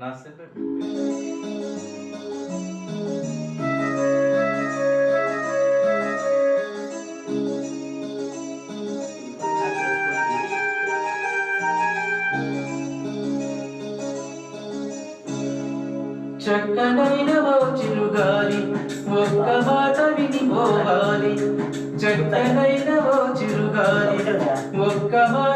నా సెల్ చక్కనైన ఓ చిరుగాలి ఒక్క మాట విని పోవాలి. చక్కనైన ఓ చిరుగాలి ఒక్క మాట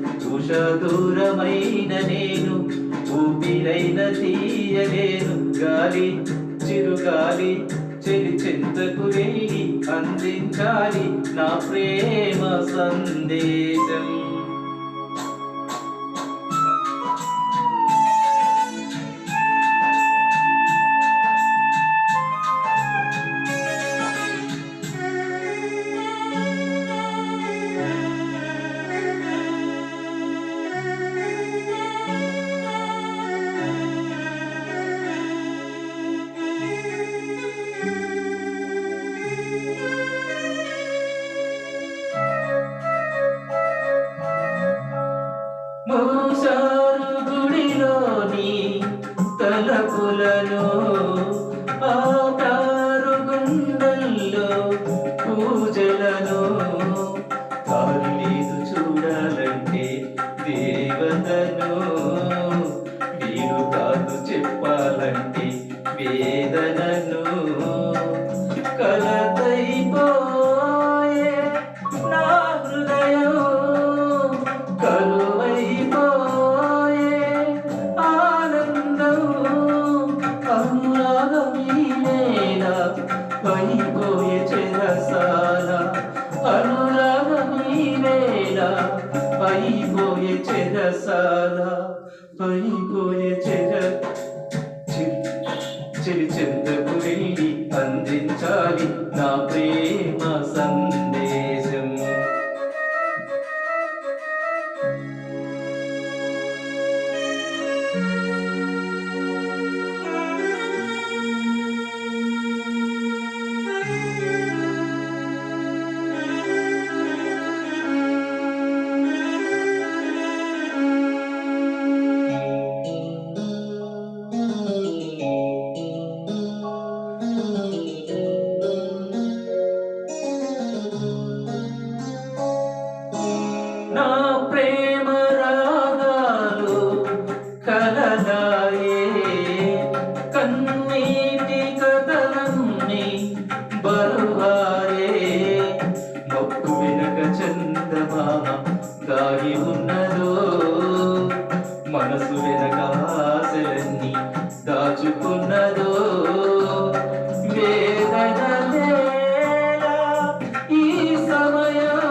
ఉష దూరమైన నేను ఊపిరైన తీయలేను గాలి చిరుగాలి చెలి చెంతకు వెళ్ళి అందించాలి నా ప్రేమ సందేశం. దేవతలు వీరు కాదు చెప్పాలంటే వేదనలు పైపోయే చెరసాల పైపోయే చెర చిరి చెందకు వెళ్ళి అందించాలి నా ప్రేమ సంద మనసు వెనక ఆశలన్నీ దాచుకున్నదో వేదన ఈ సమయం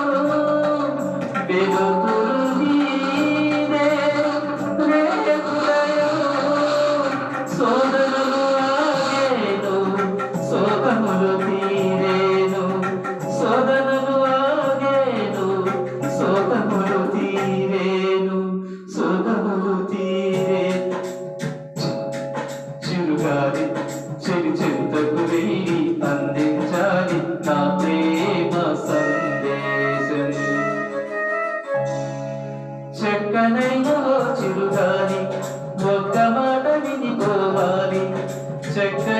చిరుగాలి ఒక్క మాట వినిపోవాలి. చక్కనైన